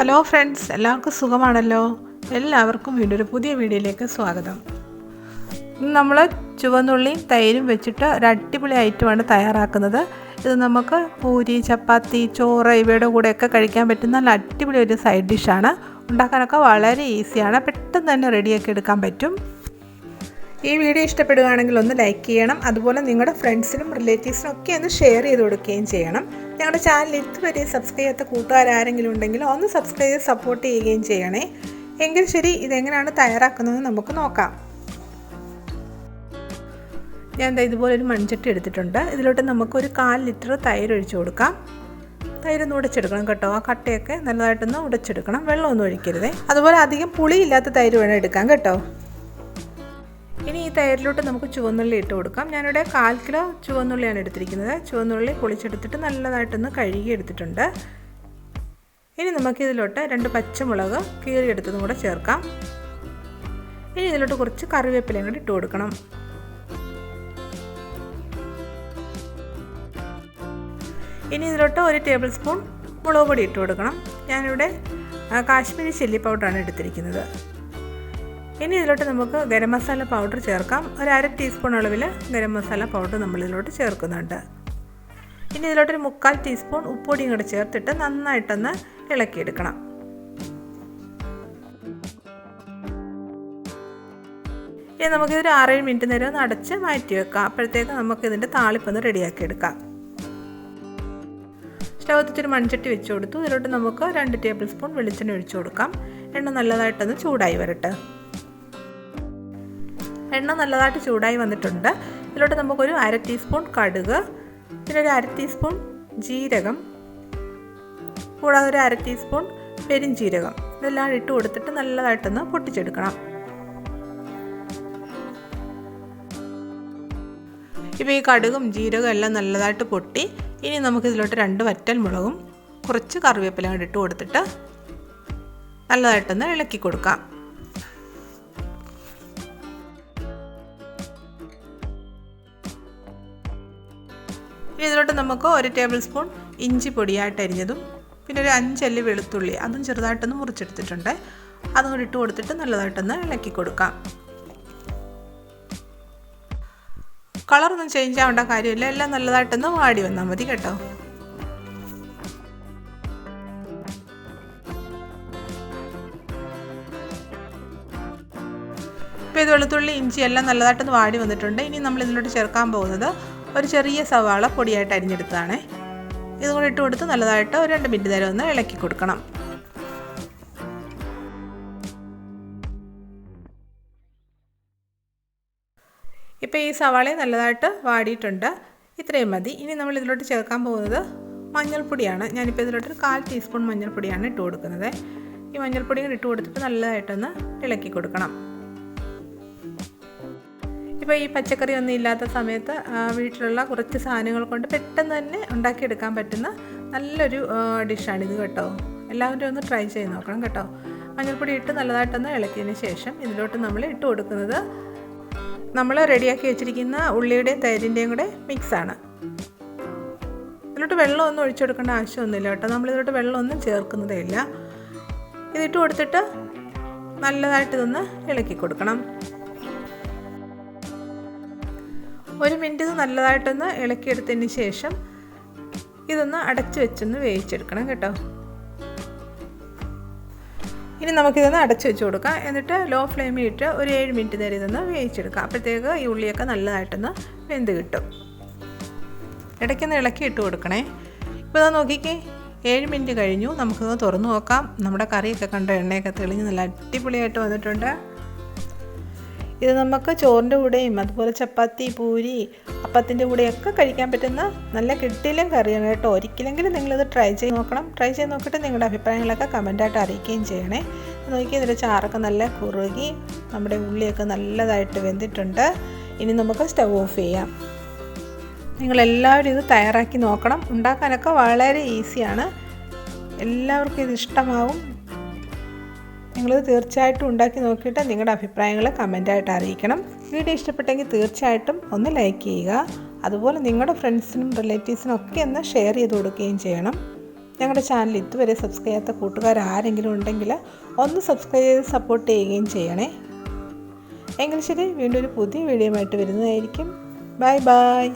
Hello friends എല്ലാവർക്കും സുഖമാണല്ലോ? എല്ലാവർക്കും വീണ്ടും ഒരു പുതിയ വീഡിയോയിലേക്ക് സ്വാഗതം. ഇന്ന് നമ്മൾ ചുവന്നുള്ളിയും തൈരും വെച്ചിട്ട് ഒരു അടിപൊളി ഐറ്റമാണ് തയ്യാറാക്കുന്നത്. ഇത് നമുക്ക് പൂരി ചപ്പാത്തി ചോറ് ഇവയുടെ കൂടെയൊക്കെ കഴിക്കാൻ പറ്റുന്ന നല്ല അടിപൊളി ഒരു സൈഡ് ഡിഷാണ്. ഉണ്ടാക്കാനൊക്കെ വളരെ ഈസിയാണ്. പെട്ടെന്ന് തന്നെ റെഡിയാക്കി എടുക്കാൻ പറ്റും. ഈ വീഡിയോ ഇഷ്ടപ്പെടുകയാണെങ്കിൽ ഒന്ന് ലൈക്ക് ചെയ്യണം. അതുപോലെ നിങ്ങളുടെ ഫ്രണ്ട്സിനും റിലേറ്റീവ്സിനും ഒക്കെ ഒന്ന് ഷെയർ ചെയ്ത് കൊടുക്കുകയും ചെയ്യണം. ഞങ്ങളുടെ ചാനൽ ഇതുവരെ സബ്സ്ക്രൈബ് ചെയ്യാത്ത കൂട്ടുകാരാരെങ്കിലും ഉണ്ടെങ്കിൽ ഒന്ന് സബ്സ്ക്രൈബ് ചെയ്ത് സപ്പോർട്ട് ചെയ്യുകയും ചെയ്യണേ. എങ്കിൽ ശരി ഇതെങ്ങനെയാണ് തയ്യാറാക്കുന്നത് നമുക്ക് നോക്കാം. ഞാൻ ഇതുപോലെ ഒരു മൺചട്ടി എടുത്തിട്ടുണ്ട്. ഇതിലോട്ട് നമുക്കൊരു കാൽ ലിറ്റർ തൈര് ഒഴിച്ചു കൊടുക്കാം. തൈരൊന്ന് ഉടച്ചെടുക്കണം കേട്ടോ. ആ കട്ടയൊക്കെ നല്ലതായിട്ടൊന്ന് ഉടച്ചെടുക്കണം. വെള്ളമൊന്നും ഒഴിക്കരുതേ. അതുപോലെ അധികം പുളിയില്ലാത്ത തൈര് വേണം എടുക്കാം കേട്ടോ. ഇനി ഈ തൈരിലോട്ട് നമുക്ക് ചുവന്നുള്ളി ഇട്ട് കൊടുക്കാം. ഞാനിവിടെ കാൽ കിലോ ചുവന്നുള്ളിയാണ് എടുത്തിരിക്കുന്നത്. ചുവന്നുള്ളി പൊളിച്ചെടുത്തിട്ട് നല്ലതായിട്ടൊന്ന് കഴുകി എടുത്തിട്ടുണ്ട്. ഇനി നമുക്ക് ഇതിലോട്ട് രണ്ട് പച്ചമുളക് കീറി കീറിയെടുത്തതും കൂടെ ചേർക്കാം. ഇനി ഇതിലോട്ട് കുറച്ച് കറിവേപ്പിലയും കൂടി ഇട്ട് കൊടുക്കണം. ഇനി ഇതിലോട്ട് ഒരു ടേബിൾ സ്പൂൺ മുളക് പൊടി ഇട്ട് കൊടുക്കണം. ഞാനിവിടെ കാശ്മീരി ചില്ലി പൗഡറാണ് എടുത്തിരിക്കുന്നത്. ഇനി ഇതിലോട്ട് നമുക്ക് ഗരം മസാല പൗഡർ ചേർക്കാം. ഒരു അര ടീസ്പൂൺ അളവിൽ ഗരം മസാല പൗഡർ നമ്മൾ ഇതിലോട്ട് ചേർക്കുന്നുണ്ട്. ഇനി ഇതിലോട്ടൊരു മുക്കാൽ ടീസ്പൂൺ ഉപ്പൊടിയും കൂടെ ചേർത്തിട്ട് നന്നായിട്ടൊന്ന് ഇളക്കിയെടുക്കണം. ഇനി നമുക്കിതൊരു ആറേഴ് മിനിറ്റ് നേരം ഒന്ന് അടച്ച് മാറ്റി വെക്കാം. അപ്പോഴത്തേക്ക് നമുക്ക് ഇതിന്റെ താളിപ്പൊന്ന് റെഡിയാക്കി എടുക്കാം സ്റ്റവ് വെച്ചൊരു മൺചട്ടി വെച്ച് കൊടുത്തു. ഇതിലോട്ട് നമുക്ക് രണ്ട് ടേബിൾ സ്പൂൺ വെളിച്ചെണ്ണ ഒഴിച്ചു കൊടുക്കാം. എണ്ണ നല്ലതായിട്ടൊന്ന് ചൂടായി വരട്ടെ. എണ്ണ നല്ലതായിട്ട് ചൂടായി വന്നിട്ടുണ്ട്. ഇതിലോട്ട് നമുക്കൊരു അര ടീസ്പൂൺ കടുക് പിന്നെ ഒരു അര ടീസ്പൂൺ ജീരകം കൂടാതെ ഒരു അര ടീസ്പൂൺ പെരിഞ്ജീരകം ഇതെല്ലാം ഇട്ട് കൊടുത്തിട്ട് നല്ലതായിട്ടൊന്ന് പൊട്ടിച്ചെടുക്കണം. ഇപ്പോൾ ഈ കടുകും ജീരകം എല്ലാം നല്ലതായിട്ട് പൊട്ടി. ഇനി നമുക്ക് ഇതിലോട്ട് രണ്ട് വറ്റൽ മുളകും കുറച്ച് കറിവേപ്പില ഇട്ട് കൊടുത്തിട്ട് നല്ലതായിട്ടൊന്ന് ഇളക്കി കൊടുക്കാം. ഇതിലോട്ട് നമുക്ക് ഒരു ടേബിൾ സ്പൂൺ ഇഞ്ചി പൊടിയായിട്ട് അരിഞ്ഞതും പിന്നെ ഒരു അഞ്ചല്ലി വെളുത്തുള്ളി അതും ചെറുതായിട്ടൊന്ന് മുറിച്ചെടുത്തിട്ടുണ്ട്. അതും കൂടി ഇട്ട് കൊടുത്തിട്ട് നല്ലതായിട്ടൊന്ന് ഇളക്കി കൊടുക്കാം. കളറൊന്നും ചേഞ്ച് ആവേണ്ട കാര്യമില്ല. എല്ലാം നല്ലതായിട്ടൊന്ന് വാടി വന്നാൽ മതി കേട്ടോ. ഇപ്പോൾ ഇത് വെളുത്തുള്ളി ഇഞ്ചി എല്ലാം നല്ലതായിട്ടൊന്ന് വാടി വന്നിട്ടുണ്ട്. ഇനി നമ്മൾ ഇതിലോട്ട് ചേർക്കാൻ പോകുന്നത് ഒരു ചെറിയ സവാള പൊടിയായിട്ട് അരിഞ്ഞെടുത്തതാണ്. ഇതും കൂടി ഇട്ട് കൊടുത്ത് നല്ലതായിട്ട് ഒരു രണ്ട് മിനിറ്റ് നേരം ഒന്ന് ഇളക്കി കൊടുക്കണം. ഇപ്പോൾ ഈ സവാള നല്ലതായിട്ട് വാടിയിട്ടുണ്ട്. ഇത്രയും മതി. ഇനി നമ്മൾ ഇതിലോട്ട് ചേർക്കാൻ പോകുന്നത് മഞ്ഞൾപ്പൊടിയാണ്. ഞാനിപ്പോൾ ഇതിലോട്ട് ഒരു കാൽ ടീസ്പൂൺ മഞ്ഞൾപ്പൊടിയാണ് ഇട്ട് കൊടുക്കുന്നത്. ഈ മഞ്ഞൾപ്പൊടി കൂടി ഇട്ട് കൊടുത്തിട്ട് നല്ലതായിട്ടൊന്ന് ഇളക്കി കൊടുക്കണം. ഇപ്പോൾ ഈ പച്ചക്കറി ഒന്നും ഇല്ലാത്ത സമയത്ത് വീട്ടിലുള്ള കുറച്ച് സാധനങ്ങൾ കൊണ്ട് പെട്ടെന്ന് തന്നെ ഉണ്ടാക്കിയെടുക്കാൻ പറ്റുന്ന നല്ലൊരു ഡിഷാണിത് കേട്ടോ. എല്ലാവരും ഒന്ന് ട്രൈ ചെയ്ത് നോക്കണം കേട്ടോ. മഞ്ഞൾപ്പൊടി ഇട്ട് നല്ലതായിട്ടൊന്ന് ഇളക്കിയതിന് ശേഷം ഇതിലോട്ട് നമ്മൾ ഇട്ട് കൊടുക്കുന്നത് നമ്മൾ റെഡിയാക്കി വെച്ചിരിക്കുന്ന ഉള്ളിയുടെയും തൈരിന്റെയും കൂടെ മിക്സാണ്. ഇതിലോട്ട് വെള്ളമൊന്നും ഒഴിച്ചു കൊടുക്കേണ്ട ആവശ്യമൊന്നുമില്ല കേട്ടോ. നമ്മളിതിലോട്ട് വെള്ളമൊന്നും ചേർക്കുന്നതേ ഇല്ല ഇതിട്ട് കൊടുത്തിട്ട് നല്ലതായിട്ട് ഇതൊന്ന് ഇളക്കി കൊടുക്കണം. ഒരു മിനിറ്റ് ഇത് നല്ലതായിട്ടൊന്ന് ഇളക്കിയെടുത്തതിന് ശേഷം ഇതൊന്ന് അടച്ചു വെച്ചൊന്ന് വേവിച്ചെടുക്കണം കേട്ടോ. ഇനി നമുക്കിതൊന്ന് അടച്ചു വെച്ച് കൊടുക്കാം. എന്നിട്ട് ലോ ഫ്ലെയിമിൽ ഇട്ട് ഒരു ഏഴ് മിനിറ്റ് നേരം ഇതൊന്ന് വേവിച്ചെടുക്കാം. അപ്പോഴത്തേക്ക് ഈ ഉള്ളിയൊക്കെ നല്ലതായിട്ടൊന്ന് വെന്ത് കിട്ടും. ഇടയ്ക്കൊന്ന് ഇളക്കി ഇട്ട് കൊടുക്കണേ. ഇപ്പോൾ ഇതാ നോക്കിക്കേ. ഏഴ് മിനിറ്റ് കഴിഞ്ഞു. നമുക്കിതൊന്ന് തുറന്നു നോക്കാം. നമ്മുടെ കറിയൊക്കെ കണ്ട എണ്ണയൊക്കെ തെളിഞ്ഞ് നല്ല അടിപൊളിയായിട്ട് വന്നിട്ടുണ്ട്. ഇത് നമുക്ക് ചോറിന്റെ കൂടെയും അതുപോലെ ചപ്പാത്തി പൂരി അപ്പത്തിന്റെ കൂടെയൊക്കെ കഴിക്കാൻ പറ്റുന്ന നല്ല കിട്ടിയിലും കറിയാണ് കേട്ടോ. ഒരിക്കലെങ്കിലും നിങ്ങളിത് ട്രൈ ചെയ്ത് നോക്കണം. ട്രൈ ചെയ്ത് നോക്കിയിട്ട് നിങ്ങളുടെ അഭിപ്രായങ്ങളൊക്കെ കമന്റായിട്ട് അറിയിക്കുകയും ചെയ്യണേ. നോക്കി ഇതിന്റെ ചാറൊക്കെ നല്ല കുറുകി നമ്മുടെ ഉള്ളിയൊക്കെ നല്ലതായിട്ട് വെന്തിട്ടുണ്ട്. ഇനി നമുക്ക് സ്റ്റവ് ഓഫ് ചെയ്യാം. നിങ്ങളെല്ലാവരും ഇത് തയ്യാറാക്കി നോക്കണം. ഉണ്ടാക്കാനൊക്കെ വളരെ ഈസിയാണ്. എല്ലാവർക്കും ഇത് ഇഷ്ടമാവും. നിങ്ങളിത് തീർച്ചയായിട്ടും ഉണ്ടാക്കി നോക്കിയിട്ട് നിങ്ങളുടെ അഭിപ്രായങ്ങൾ കമന്റായിട്ട് അറിയിക്കണം. വീഡിയോ ഇഷ്ടപ്പെട്ടെങ്കിൽ തീർച്ചയായിട്ടും ഒന്ന് ലൈക്ക് ചെയ്യുക. അതുപോലെ നിങ്ങളുടെ ഫ്രണ്ട്സിനും റിലേറ്റീവ്സിനും ഒക്കെ ഒന്ന് ഷെയർ ചെയ്ത് കൊടുക്കുകയും ചെയ്യണം. ഞങ്ങളുടെ ചാനൽ ഇതുവരെ സബ്സ്ക്രൈബ് ചെയ്യാത്ത കൂട്ടുകാർ ആരെങ്കിലും ഉണ്ടെങ്കിൽ ഒന്ന് സബ്സ്ക്രൈബ് ചെയ്ത് സപ്പോർട്ട് ചെയ്യുകയും ചെയ്യണേ. എങ്കിൽ ശരി വീണ്ടും ഒരു പുതിയ വീഡിയോ ആയിട്ട് വരുന്നതായിരിക്കും. Bye bye